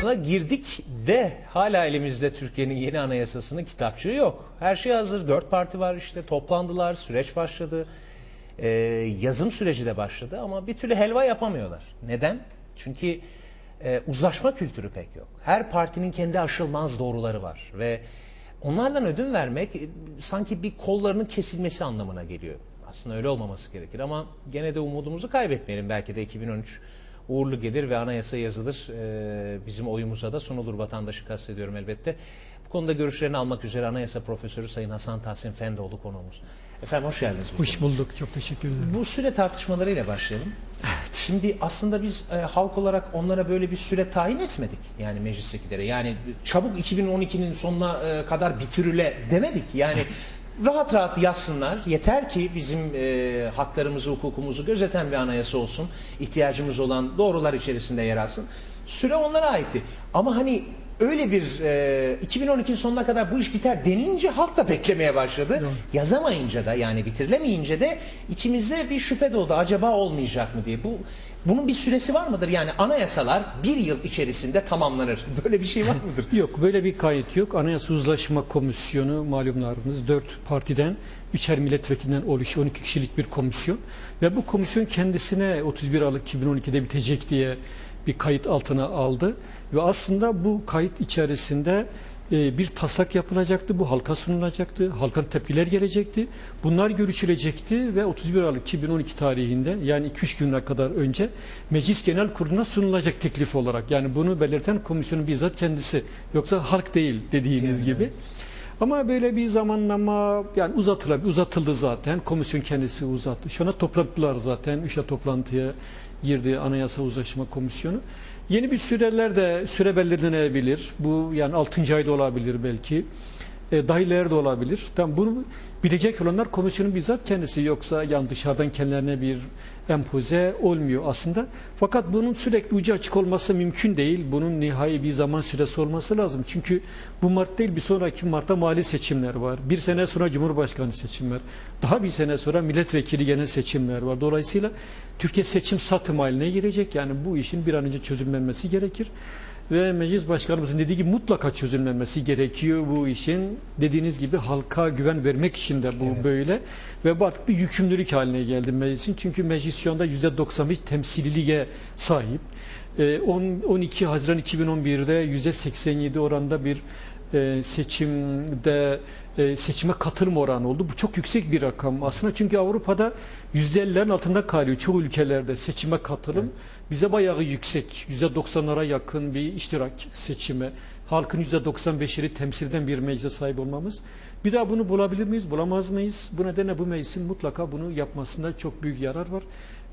Sına girdik de hala elimizde Türkiye'nin yeni anayasasının kitapçığı yok. Her şey hazır. Dört parti var işte toplandılar, süreç başladı. Ee, yazım süreci de başladı ama bir türlü helva yapamıyorlar. Neden? Çünkü e, uzlaşma kültürü pek yok. Her partinin kendi aşılmaz doğruları var ve onlardan ödün vermek e, sanki bir kollarının kesilmesi anlamına geliyor. Aslında öyle olmaması gerekir ama gene de umudumuzu kaybetmeyelim. Belki de 2013 uğurlu gelir ve anayasa yazılır. Ee, bizim oyumuza da sunulur vatandaşı kastediyorum elbette. Bu konuda görüşlerini almak üzere Anayasa Profesörü Sayın Hasan Tahsin Fendoğlu konuğumuz. Efendim hoş geldiniz. Hoş bulduk. Çok teşekkür ederim. Bu süre tartışmalarıyla başlayalım. Şimdi aslında biz e, halk olarak onlara böyle bir süre tayin etmedik. Yani meclistekilere. Yani çabuk 2012'nin sonuna e, kadar bitirile demedik. Yani rahat rahat yazsınlar. Yeter ki bizim e, haklarımızı, hukukumuzu gözeten bir anayasa olsun. İhtiyacımız olan doğrular içerisinde yer alsın. Süre onlara aitti. Ama hani öyle bir e, 2012'nin sonuna kadar bu iş biter denilince halk da beklemeye başladı. Doğru. Yazamayınca da yani bitirilemeyince de içimizde bir şüphe doğdu. Acaba olmayacak mı diye. Bu bunun bir süresi var mıdır? Yani anayasalar bir yıl içerisinde tamamlanır. Böyle bir şey var mıdır? Yok böyle bir kayıt yok. Anayasa Uzlaşma Komisyonu malumlarınız dört partiden üçer milletvekilinden oluşuyor 12 kişilik bir komisyon ve bu komisyon kendisine 31 Aralık 2012'de bitecek diye bir kayıt altına aldı ve aslında bu kayıt içerisinde e, bir taslak yapılacaktı. Bu halka sunulacaktı. Halkın tepkiler gelecekti. Bunlar görüşülecekti ve 31 Aralık 2012 tarihinde yani 2-3 güne kadar önce Meclis Genel Kurulu'na sunulacak teklif olarak. Yani bunu belirten komisyonun bizzat kendisi. Yoksa halk değil dediğiniz gibi. Ama böyle bir zamanlama yani uzatıldı, uzatıldı zaten. Komisyon kendisi uzattı. Şu anda toplantılar zaten. Üçe toplantıya girdi Anayasa Uzlaşma Komisyonu. Yeni bir süreler de süre belirlenebilir. Bu yani 6. ayda olabilir belki. E, dahiller de olabilir. Tam bunu bilecek olanlar komisyonun bizzat kendisi yoksa yani dışarıdan kendilerine bir empoze olmuyor aslında. Fakat bunun sürekli ucu açık olması mümkün değil. Bunun nihai bir zaman süresi olması lazım. Çünkü bu Mart değil bir sonraki Mart'ta mali seçimler var. Bir sene sonra Cumhurbaşkanı seçim var. Daha bir sene sonra milletvekili genel seçimler var. Dolayısıyla Türkiye seçim satım haline girecek. Yani bu işin bir an önce çözümlenmesi gerekir. Ve meclis başkanımızın dediği gibi mutlaka çözümlenmesi gerekiyor bu işin. Dediğiniz gibi halka güven vermek için de bu Evet. böyle. Ve bu artık bir yükümlülük haline geldi meclisin. Çünkü meclis şu anda %95 temsililiğe sahip. Ee, 10 12 Haziran 2011'de %87 oranda bir e, seçimde e, seçime katılım oranı oldu. Bu çok yüksek bir rakam aslında çünkü Avrupa'da %50'lerin altında kalıyor çoğu ülkelerde seçime katılım. Bize bayağı yüksek. %90'lara yakın bir iştirak seçime. Halkın %95'ini temsil eden bir meclise sahip olmamız. Bir daha bunu bulabilir miyiz? Bulamaz mıyız? Bu nedenle bu meclisin mutlaka bunu yapmasında çok büyük yarar var.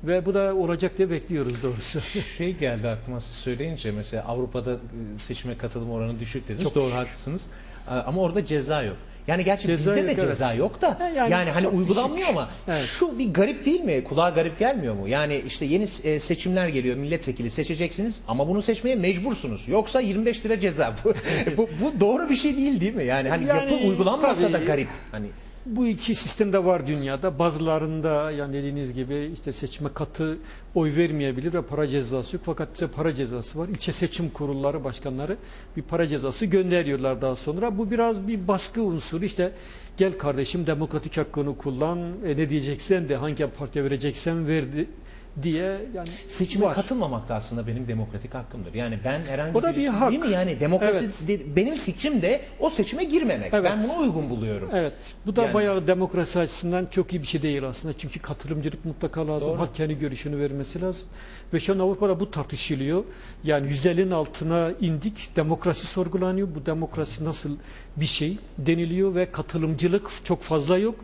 Ve bu da olacak diye bekliyoruz doğrusu. Şey geldi aklıma siz söyleyince mesela Avrupa'da e, seçime katılım oranı düşük dediniz. Çok Doğru düşük. haklısınız. Ama orada ceza yok. Yani gerçi Ceza bizde de yok, evet. ceza yok da yani, yani hani çok uygulanmıyor düşük. ama Evet. şu bir garip değil mi? Kulağa garip gelmiyor mu? Yani işte yeni e, seçimler geliyor milletvekili seçeceksiniz ama bunu seçmeye mecbursunuz. Yoksa 25 lira ceza. Bu, bu, bu doğru bir şey değil değil mi? Yani hani Yani yapı uygulanmasa da tabii. garip. Hani Bu iki sistem de var dünyada. Bazılarında yani dediğiniz gibi işte seçime katı oy vermeyebilir ve para cezası yok. Fakat bize para cezası var. İlçe seçim kurulları başkanları bir para cezası gönderiyorlar daha sonra. Bu biraz bir baskı unsuru. İşte gel kardeşim demokratik hakkını kullan. E, ne diyeceksen de hangi partiye vereceksen verdi diye yani Seçime var. katılmamak da aslında benim demokratik hakkımdır. Yani ben herhangi O da bir birisi- hak. değil mi? Yani demokrasi de- benim fikrim de o seçime girmemek. Evet. Ben bunu uygun buluyorum. Evet. Bu da Yani- bayağı demokrasi açısından çok iyi bir şey değil aslında. Çünkü katılımcılık mutlaka lazım. Doğru. Halk kendi görüşünü vermesi lazım. Ve şu an Avrupa'da bu tartışılıyor. Yani 150'nin altına indik. Demokrasi sorgulanıyor. Bu demokrasi nasıl bir şey deniliyor ve katılımcılık çok fazla yok.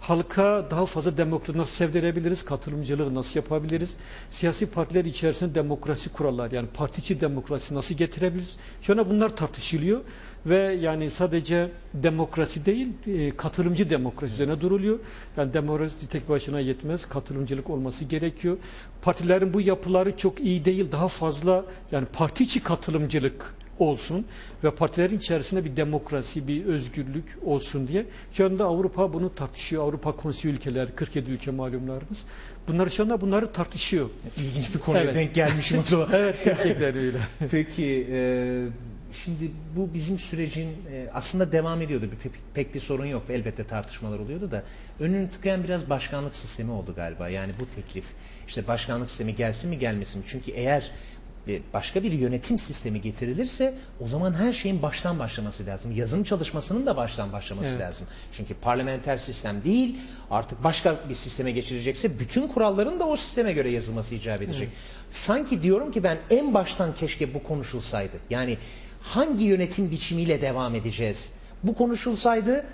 Halka daha fazla demokrasi nasıl sevdirebiliriz? Katılımcılığı nasıl yapabiliriz? Siyasi partiler içerisinde demokrasi kurallar yani parti içi demokrasi nasıl getirebiliriz? Şu anda bunlar tartışılıyor ve yani sadece demokrasi değil e, katılımcı demokrasi üzerine duruluyor. Yani demokrasi tek başına yetmez. Katılımcılık olması gerekiyor. Partilerin bu yapıları çok iyi değil. Daha fazla yani parti içi katılımcılık olsun ve partilerin içerisinde bir demokrasi, bir özgürlük olsun diye. Şu anda Avrupa bunu tartışıyor. Avrupa Konseyi ülkeleri, 47 ülke malumlarınız. Bunlar şu anda bunları tartışıyor. İlginç bir konuya Evet. denk gelmişim o zaman. Evet gerçekten öyle. Peki e, şimdi bu bizim sürecin e, aslında devam ediyordu. Bir, pek, pek bir sorun yok. Elbette tartışmalar oluyordu da önünü tıkayan biraz başkanlık sistemi oldu galiba. Yani bu teklif işte başkanlık sistemi gelsin mi gelmesin mi? Çünkü eğer e, başka bir yönetim sistemi getirilirse o zaman her şeyin baştan başlaması lazım. Yazım çalışmasının da baştan başlaması Evet. lazım. Çünkü parlamenter sistem değil artık başka bir sisteme geçilecekse bütün kuralların da o sisteme göre yazılması icap edecek. Sanki diyorum ki ben en baştan keşke bu konuşulsaydı. Yani hangi yönetim biçimiyle devam edeceğiz? Bu konuşulsaydı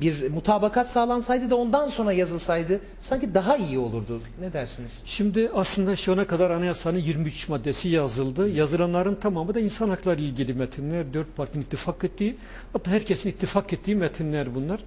bir mutabakat sağlansaydı da ondan sonra yazılsaydı sanki daha iyi olurdu. Ne dersiniz? Şimdi aslında şu ana kadar anayasanın 23 maddesi yazıldı. Yazılanların tamamı da insan hakları ilgili metinler. Dört partinin ittifak ettiği, hatta herkesin ittifak ettiği metinler bunlar.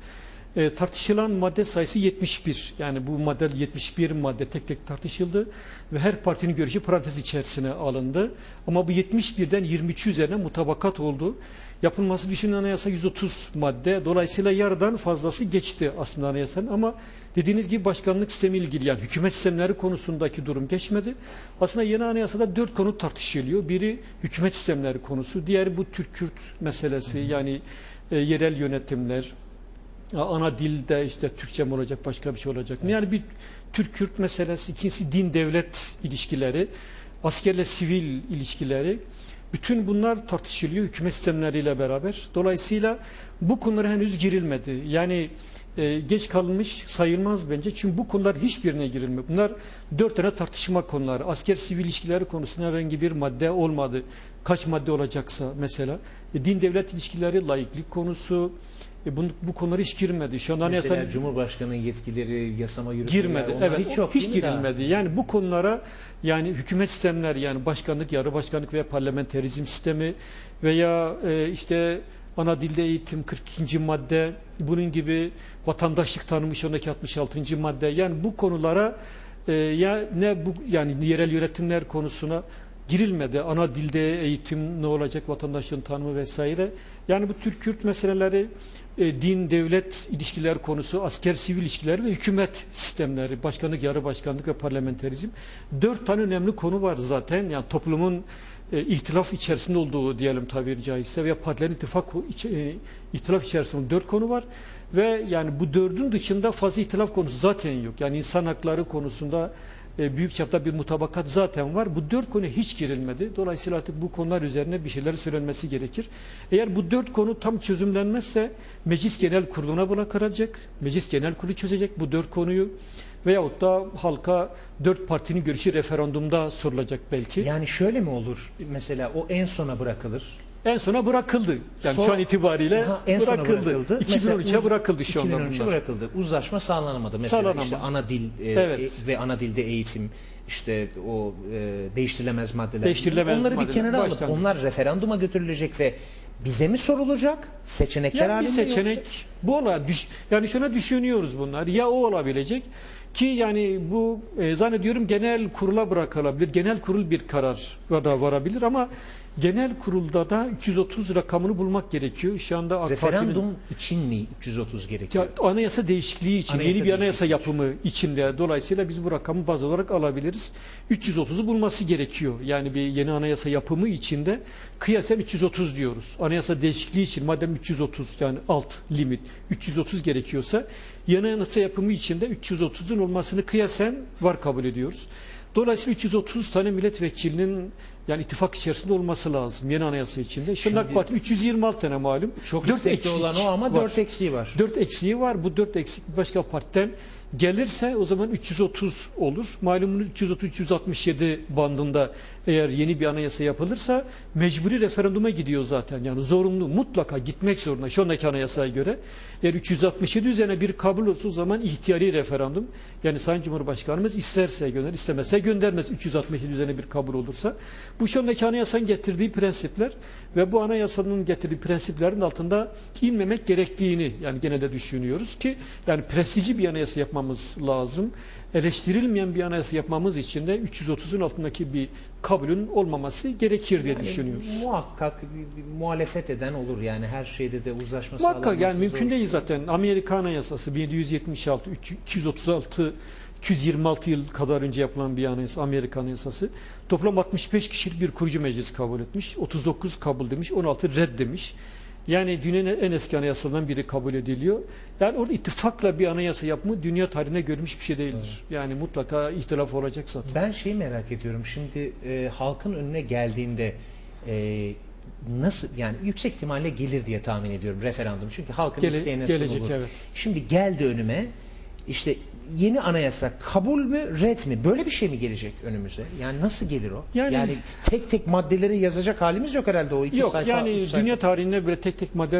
E, tartışılan madde sayısı 71. Yani bu madde 71 madde tek tek tartışıldı ve her partinin görüşü parantez içerisine alındı. Ama bu 71'den 23 üzerine mutabakat oldu. Yapılması düşünülen anayasa 130 madde. Dolayısıyla yarıdan fazlası geçti aslında anayasanın ama dediğiniz gibi başkanlık sistemi ilgili yani hükümet sistemleri konusundaki durum geçmedi. Aslında yeni anayasada dört konu tartışılıyor. Biri hükümet sistemleri konusu, diğeri bu Türk-Kürt meselesi yani e, yerel yönetimler, ana dilde işte Türkçe mi olacak başka bir şey olacak mı? Yani bir Türk-Kürt meselesi, ikincisi din-devlet ilişkileri, askerle sivil ilişkileri. Bütün bunlar tartışılıyor hükümet sistemleriyle beraber. Dolayısıyla bu konulara henüz girilmedi. Yani e, geç kalınmış sayılmaz bence. Çünkü bu konular hiçbirine girilmiyor. Bunlar dört tane tartışma konuları. Asker sivil ilişkileri konusunda herhangi bir madde olmadı. Kaç madde olacaksa mesela. E, din devlet ilişkileri, laiklik konusu, e, bu, bu konulara hiç girmedi. Şu anda Mesela anayasa Cumhurbaşkanı yetkileri, yasama yürütmeleri girmedi. Evet, hiç hiç, yok değil mi daha? girilmedi. Yani bu konulara yani hükümet sistemleri yani başkanlık, yarı başkanlık veya parlamenterizm sistemi veya e, işte ana dilde eğitim 42. madde bunun gibi vatandaşlık tanımı şu andaki 66. madde yani bu konulara e, ya ne bu yani yerel yönetimler konusuna girilmedi. Ana dilde eğitim ne olacak, vatandaşlığın tanımı vesaire. Yani bu Türk-Kürt meseleleri, e, din, devlet ilişkiler konusu, asker sivil ilişkiler ve hükümet sistemleri, başkanlık, yarı başkanlık ve parlamenterizm. Dört tane önemli konu var zaten. Yani toplumun e, ihtilaf içerisinde olduğu diyelim tabiri caizse veya partilerin ittifak e, ihtilaf içerisinde dört konu var ve yani bu dördün dışında fazla ihtilaf konusu zaten yok. Yani insan hakları konusunda e, büyük çapta bir mutabakat zaten var. Bu dört konu hiç girilmedi. Dolayısıyla artık bu konular üzerine bir şeyler söylenmesi gerekir. Eğer bu dört konu tam çözümlenmezse Meclis Genel Kurulu'na bırakılacak. Meclis Genel Kurulu çözecek bu dört konuyu. Veyahut da halka dört partinin görüşü referandumda sorulacak belki. Yani şöyle mi olur? Mesela o en sona bırakılır. En sona bırakıldı. Yani Sonra- şu an itibariyle Ha, en bırakıldı. bırakıldı. Mesela 2013'e uz- bırakıldı şu anda 2013'e bunlar. bırakıldı. Uzlaşma sağlanamadı. Mesela Sağlanamadı. işte ana dil e, Evet. e, ve ana dilde eğitim, işte o e, değiştirilemez maddeler. Değiştirilemez Onları bir maddeler, kenara alıp onlar referanduma götürülecek ve bize mi sorulacak? Seçenekler Yani bir halinde seçenek yoksa? bu ola düş, yani şuna düşünüyoruz bunlar. Ya o olabilecek ki yani bu e, zannediyorum genel kurula bırakılabilir. Genel kurul bir karar varabilir ama genel kurulda da 330 rakamını bulmak gerekiyor. Şu anda AK Parti'nin- Referandum için mi 330 gerekiyor? Ya, anayasa değişikliği için, Anayasa yeni bir anayasa yapımı içinde. Dolayısıyla biz bu rakamı baz olarak alabiliriz. 330'u bulması gerekiyor. Yani bir yeni anayasa yapımı içinde kıyasen 330 diyoruz. Anayasa değişikliği için madem 330 yani alt limit 330 gerekiyorsa yeni anayasa yapımı içinde 330'un olmasını kıyasen var kabul ediyoruz. Dolayısıyla 330 tane milletvekilinin yani ittifak içerisinde olması lazım yeni anayasa içinde. Şimdi, AK Parti 326 tane malum. Çok Dört eksik olan o ama var. 4 eksiği var. Dört eksiği var. Bu dört eksik bir başka partiden gelirse o zaman 330 olur. Malumunuz 330-367 bandında eğer yeni bir anayasa yapılırsa mecburi referanduma gidiyor zaten. Yani zorunlu mutlaka gitmek zorunda şu andaki anayasaya göre. Eğer 367 üzerine bir kabul olursa o zaman ihtiyari referandum. Yani Sayın Cumhurbaşkanımız isterse gönder, istemezse göndermez 367 üzerine bir kabul olursa. Bu şu andaki anayasanın getirdiği prensipler ve bu anayasanın getirdiği prensiplerin altında inmemek gerektiğini yani gene de düşünüyoruz ki yani prestijli bir anayasa yapmamız lazım. Eleştirilmeyen bir anayasa yapmamız için de 330'un altındaki bir kabulün olmaması gerekir diye Yani düşünüyoruz. Muhakkak bir, bir muhalefet eden olur yani her şeyde de uzlaşma Muhakkak yani mümkün zor. değil zaten. Amerika Anayasası 1776, 236, 226 yıl kadar önce yapılan bir anayasa, Amerika Anayasası. Toplam 65 kişilik bir kurucu meclis kabul etmiş. 39 kabul demiş, 16 red demiş. Yani dünyanın en eski anayasalardan biri kabul ediliyor. Yani orada ittifakla bir anayasa yapımı dünya tarihine görülmüş bir şey değildir. Yani mutlaka ihtilaf olacak zaten. Ben şeyi merak ediyorum. Şimdi e, halkın önüne geldiğinde e, nasıl yani yüksek ihtimalle gelir diye tahmin ediyorum referandum. Çünkü halkın Gele- isteğine gelecek, sunulur. evet. Şimdi geldi önüme işte yeni anayasa kabul mü red mi böyle bir şey mi gelecek önümüze? Yani nasıl gelir o? Yani- tek tek maddeleri yazacak halimiz yok herhalde o iki Yok sayfa. yani üç sayfa. dünya tarihinde böyle tek tek madde